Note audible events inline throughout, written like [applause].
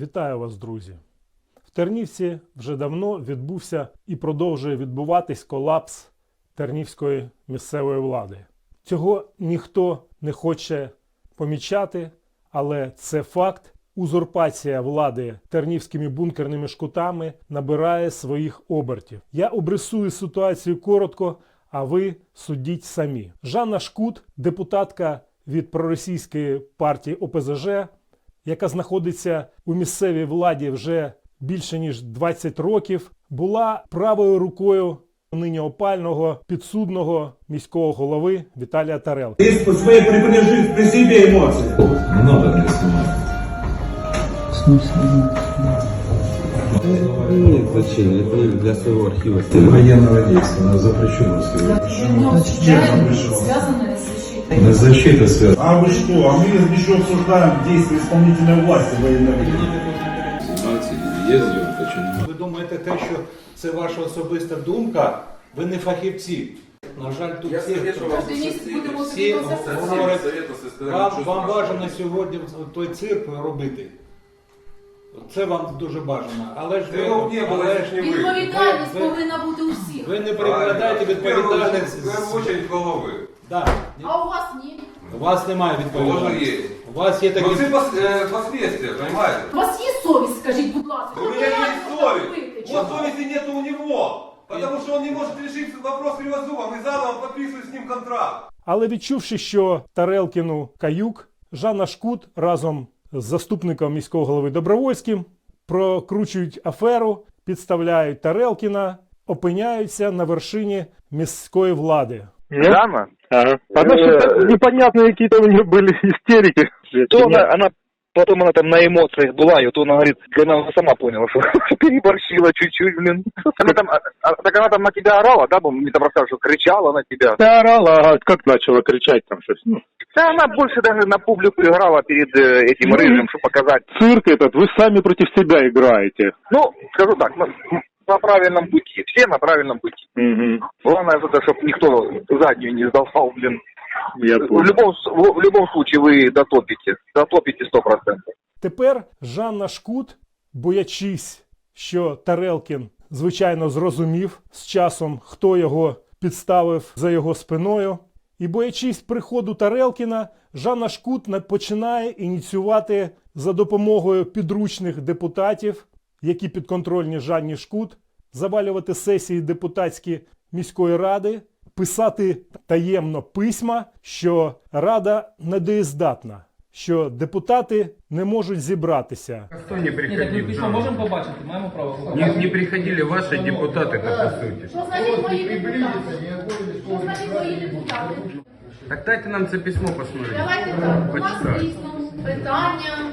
Вітаю вас, друзі! В Тернівці вже давно відбувся і продовжує відбуватись колапс тернівської місцевої влади. Цього ніхто не хоче помічати, але це факт. Узурпація влади тернівськими бункерними шкутами набирає своїх обертів. Я обрисую ситуацію коротко, а ви судіть самі. Жанна Шкут, депутатка від проросійської партії ОПЗЖ, яка знаходиться у місцевій владі вже більше ніж 20 років, була правою рукою нині опального підсудного міського голови Віталія Тарелки. Ты по своей прибережи при себе эмоции. Не надо мне снимать. Нет, зачем? Это для своего архива. Военного действия, но запрещено сегодня. связанное с защитой. На защита связана. А вы что? А мы еще обсуждаем действия исполнительной власти военного. Ездил, почему? Ви думаєте те, що це ваша особиста думка, ви не фахівці. На жаль, тут всі, Кожен місяць будемо всі собі консультації. говорять, вам, вам бажано сьогодні той цирк робити. Це вам дуже бажано. Але ж ви, але ж Відповідальність ви- ви- повинна бути у всіх. ви не перекладаєте відповідальність. В первую очередь головы. Да. А у вас ні. У вас немає Тоже відповідальності. есть. У вас є такі. Но це пос- э, последствия, понимаете? У вас є совість, скажіть, будь ласка. У Ну, меня есть совесть. робити? Вот совести нет у него. Потому что он не может решить вопрос Кривозубом и заново подписывает с ним контракт. Але відчувши, що Тарелкіну каюк, Жанна Шкут разом з заступником міського голови Добровольським прокручують аферу, підставляють Тарелкіна, опиняються на вершині міської влади. Жанна? Ага. Она что-то непонятные какие-то у нее были [laughs] истерики. То она, она, потом она там на эмоциях была, и вот она говорит, она уже сама поняла, что [laughs] переборщила чуть-чуть, блин. Она там, а- а- так она там на тебя орала, да, мне там рассказывали, что кричала на тебя. Да орала, ага, как начала кричать там что Ну, Да она больше даже на публику играла перед э, этим Ну, рыжим, чтобы показать. цирк этот, вы сами против себя играете. Ну, скажу так, на, на правильном пути, все на правильном пути. Мгм. Главное, чтобы никто заднюю не сдавал, блин. Я В любом, в, в любом случае вы дотопите, дотопите сто процентов. Тепер Жанна Шкут, боячись, що Тарелкін, звичайно, зрозумів з часом, хто його підставив за його спиною. І боячись приходу Тарелкіна, Жанна Шкут на- починає ініціювати за допомогою підручних депутатів, які підконтрольні Жанні Шкут, завалювати сесії депутатські міської ради, писати таємно письма, що рада недієздатна, що депутати не можуть зібратися. Хто не Ні, так ми приходив? письмо да. можемо побачити, маємо право Не, побачити. не приходили ваші депутати, так по суті. Що значить мої депутати? Що значить мої депутати? Так дайте нам це письмо посмотреть. Давайте так. У нас Почитаю. дійсно питання,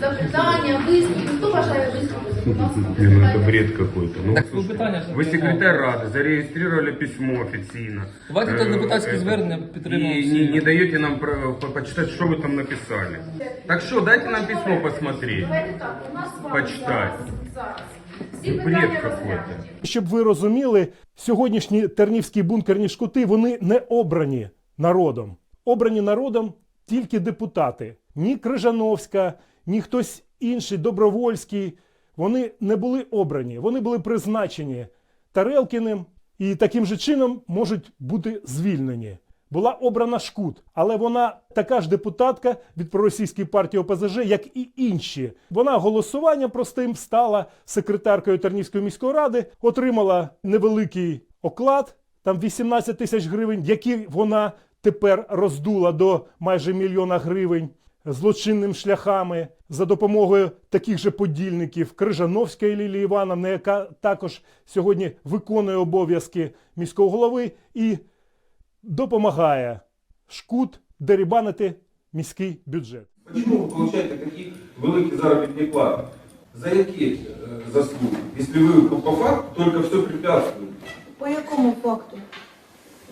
запитання, висловити. Хто бажає висловити? Будь ласка, Не, ну это запитання. бред какой-то. Ну, Так, слушай, питання ж вы не секретарь Рады, зарегистрировали письмо официально. Давайте Э, це депутатське это, звернення И підтримуємо не, всі. не даете нам про- по- почитать, что вы там написали. Так что, дайте нам письмо посмотреть. Давайте так, у нас з вами Почитати. зараз, зараз. Всі Бред питання какой-то. розглянуті. Щоб ви розуміли, сьогоднішні тернівські бункерні шкути вони не обрані народом. Обрані народом тільки депутати. Ні Крижановська, ні хтось інший, Добровольський. Вони не були обрані, вони були призначені Тарелкіним і таким же чином можуть бути звільнені. Була обрана Шкут, але вона така ж депутатка від проросійської партії ОПЗЖ, як і інші. Вона голосуванням простим стала секретаркою Тернівської міської ради, отримала невеликий оклад, там 18 тисяч гривень, які вона тепер роздула до майже мільйона гривень злочинним шляхами за допомогою таких же подільників Крижановської Лілії Івановни, яка також сьогодні виконує обов'язки міського голови і допомагає шкут дерибанити міський бюджет. Почему вы получаете такі великі заробітні плати? За які е, заслуги? Если вы по факту только все препятствуете. По якому факту?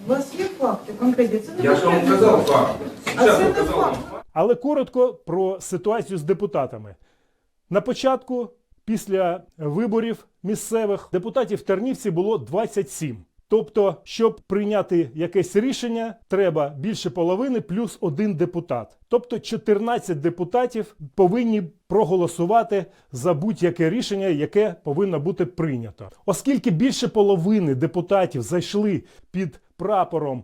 У вас є факти конкретні? Це не Я ж вам конкретні казав факти. А це не показав вам факт. Але коротко про ситуацію з депутатами. На початку, після виборів місцевих, депутатів в Тернівці було 27. Тобто, щоб прийняти якесь рішення, треба більше половини плюс один депутат. Тобто 14 депутатів повинні проголосувати за будь-яке рішення, яке повинно бути прийнято. Оскільки більше половини депутатів зайшли під прапором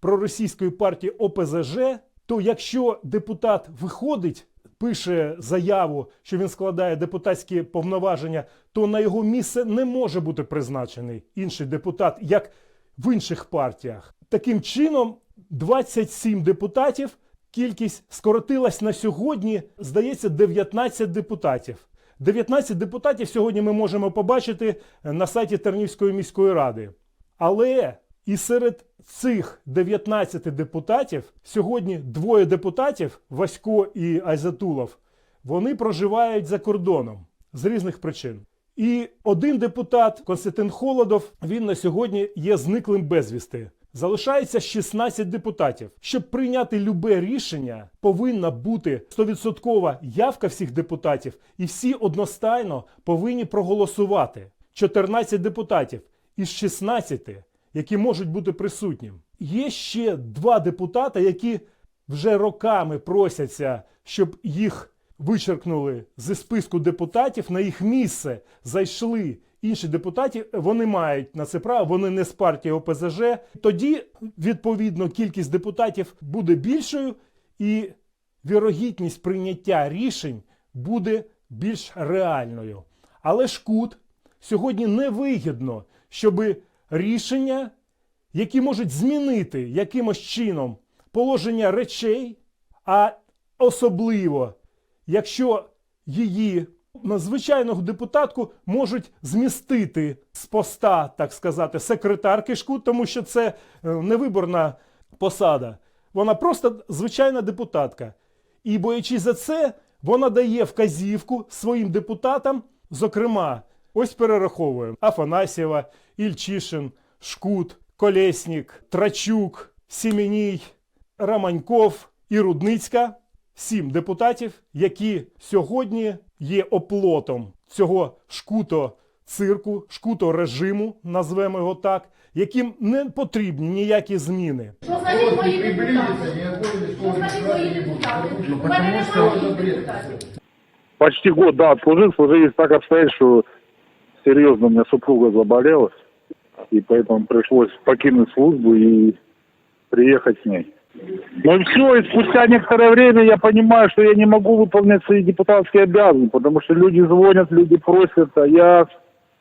проросійської партії ОПЗЖ, то якщо депутат виходить, пише заяву, що він складає депутатські повноваження, то на його місце не може бути призначений інший депутат, як в інших партіях. Таким чином, 27 депутатів. Кількість скоротилась на сьогодні, здається, 19 депутатів. 19 депутатів сьогодні ми можемо побачити на сайті Тернівської міської ради. Але і серед цих 19 депутатів сьогодні двоє депутатів, Васько і Айзатулов, вони проживають за кордоном з різних причин. І один депутат Константин Холодов, він на сьогодні є зниклим безвісти. Залишається 16 депутатів. Щоб прийняти любе рішення, повинна бути 100% явка всіх депутатів, і всі одностайно повинні проголосувати. 14 депутатів із 16, які можуть бути присутнім. Є ще два депутати, які вже роками просяться, щоб їх вичеркнули зі списку депутатів. На їх місце зайшли інші депутати. Вони мають на це право, вони не з партії ОПЗЖ. Тоді, відповідно, кількість депутатів буде більшою, і вірогідність прийняття рішень буде більш реальною. Але ж кут сьогодні невигідно, щоб рішення, які можуть змінити якимось чином положення речей, а особливо, якщо її звичайного депутатку можуть змістити з поста, так сказати, секретарки шкут, тому що це е, невиборна посада. Вона просто звичайна депутатка. І боячись за це, вона дає вказівку своїм депутатам, зокрема, ось перераховуємо Афанасьєва, Ільчишин, Шкут, Колєснік, Трачук, Сіміній, Романьков і Рудницька. Сім депутатів, які сьогодні є оплотом цього шкуто цирку, шкуто режиму, назвемо його так, яким не потрібні ніякі зміни. Що значить мої депутати? Що значить мої депутати? У мене немає депутатів. Почти год, да, отслужил. Сложились так обстоятельства, что серьезно у меня супруга заболела. И поэтому пришлось покинуть службу и приехать с ней. Ну и все, и спустя некоторое время я понимаю, что я не могу выполнять свои депутатские обязанности, потому что люди звонят, люди просят, а я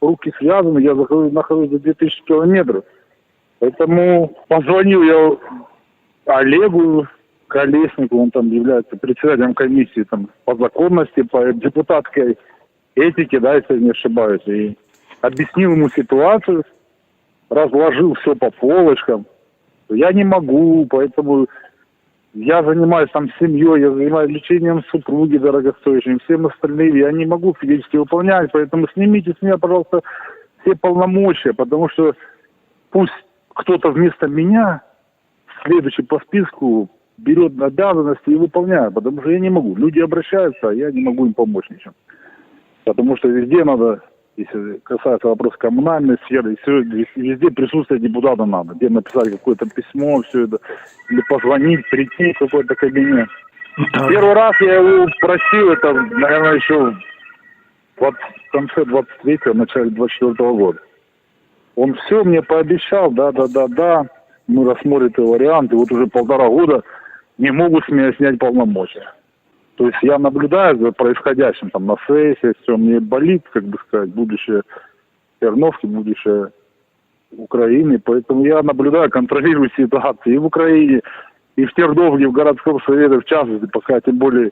руки связаны, я захожу- нахожусь за 2000 километров. Поэтому позвонил я Олегу Колеснику, он там является председателем комиссии там, по законности, по депутатской этике, да, если не ошибаюсь, и объяснил ему ситуацию, разложил все по полочкам. Я не могу, поэтому я занимаюсь там семьей, я занимаюсь лечением супруги дорогостоящим, всем остальным. Я не могу физически выполнять, поэтому снимите с меня, пожалуйста, все полномочия, потому что пусть кто-то вместо меня, следующий по списку, берет обязанности и выполняет, потому что я не могу. Люди обращаются, а я не могу им помочь ничем. Потому что везде надо, если касается вопроса коммунальной сферы, все, везде присутствие депутата надо. Где написать какое-то письмо, все это, или позвонить, прийти в какой-то кабинет. Первый раз я его просил, это, наверное, еще в конце 23-го, начале 24 года. Он все мне пообещал, да, да, да, да, мы рассмотрим эти варианты. Вот уже полтора года не могут с меня снять полномочия. То есть я наблюдаю за происходящим там на сессии, все, мне болит, как бы сказать, будущее Терновки, будущее Украины, поэтому я наблюдаю, контролирую ситуацию и в Украине, и в Терновке, и в городском совете, в частности, пока тем более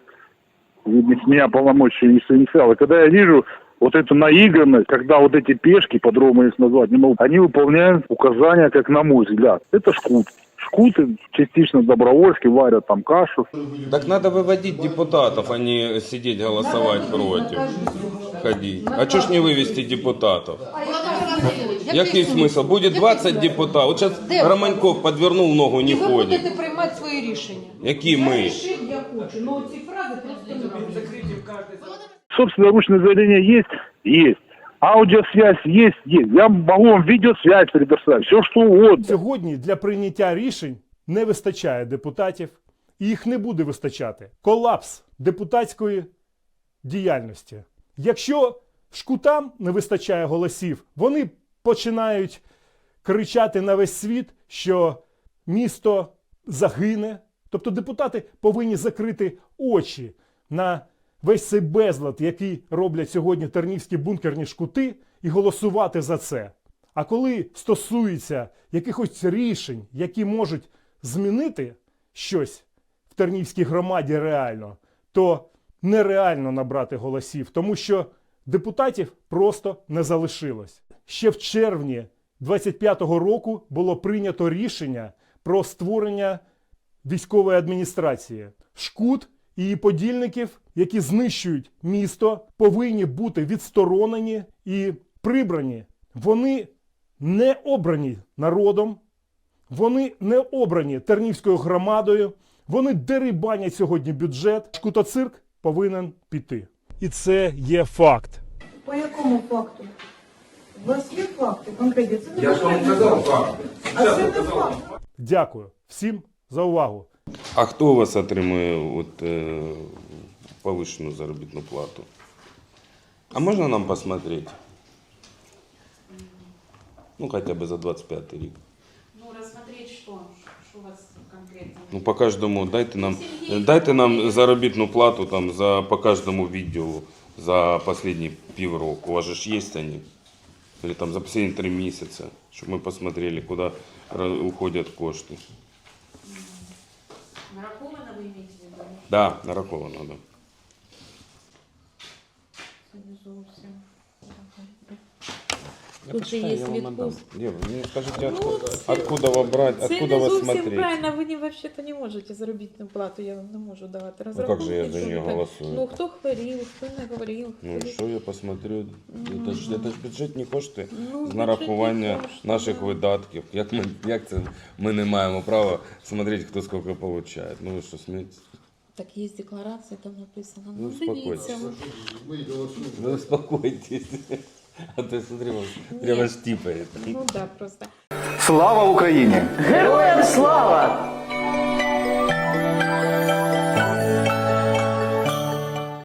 с меня полномочия не. И когда я вижу вот эту наигранность, когда вот эти пешки, по-другому их назвать не могу, они выполняют указания, как на мой взгляд. Это шкут. Шкуты частично добровольски варят там кашу. Так надо выводить депутатов, а не сидеть голосовать против. Ходить. А чё ж не вывести депутатов? Який смисл? Буде 20 депутатів. От зараз Романьков подвернув ногу, не І ви ходить. будете приймати свої рішення. Які ми? Рішив, я хочу. Ну ці фрази просто не Собственное ручное заявление есть? Есть. Аудиосвязь есть, есть. Я могу вам видеосвязь предоставить, все что угодно. Сьогодні для прийняття рішень не вистачає депутатів, і їх не буде вистачати. Колапс депутатської діяльності. Якщо шкутам не вистачає голосів, вони починають кричати на весь світ, що місто загине. Тобто депутати повинні закрити очі на весь цей безлад, який роблять сьогодні тернівські бункерні шкути, і голосувати за це. А коли стосується якихось рішень, які можуть змінити щось в Тернівській громаді реально, то нереально набрати голосів, тому що депутатів просто не залишилось. Ще в червні 25-го року було прийнято рішення про створення військової адміністрації. Шкут і її подільників, які знищують місто, повинні бути відсторонені і прибрані. Вони не обрані народом, вони не обрані Тернівською громадою, вони дерибанять сьогодні бюджет. Шкутоцирк повинен піти. І це є факт. По якому факту? У вас є факти конкретні? Це не Я вам факти. факты. А це не факт. Дякую всім за увагу. А хто у вас отримує от, е, повищену заробітну плату? А можна нам посмотреть? Ну, хотя бы за 25 рік. Ну, рассмотреть что? Что у вас конкретно? Ну, по каждому, дайте нам, дайте нам заробітну плату там за, по каждому відділу за последні півроку. У вас же ж есть они? Или там за последние три месяца, чтобы мы посмотрели, куда ра- уходят кошти. Да, нараховано, да. Це не. Тут же є відпуск. Дева, мне скажите, Ну, откуда, це- откуда вы брать, Це откуда не вас зовсім смотреть? правильно, ви не, вообще-то не можете заробітну плату, я вам не можу давати. Ну, как же я за Розрахунки, нее що ви- голосую? Ну, хто хворів, хто не хворів. Ну хто- що я посмотрю? Це ж, це ж бюджетні кошти Ну, з бюджетні нарахування кошти, наших да. видатків. Як ми, як це ми не маємо права смотрети, хто скільки отримує? Ну ви що, смієтесь? Так є декларація, там написано. Ну, Ну, успокойтесь. дивіться. Ви успокойтесь. А то смотри, вас прямо штипает. Ну, да, просто. Слава Україні! Героям слава!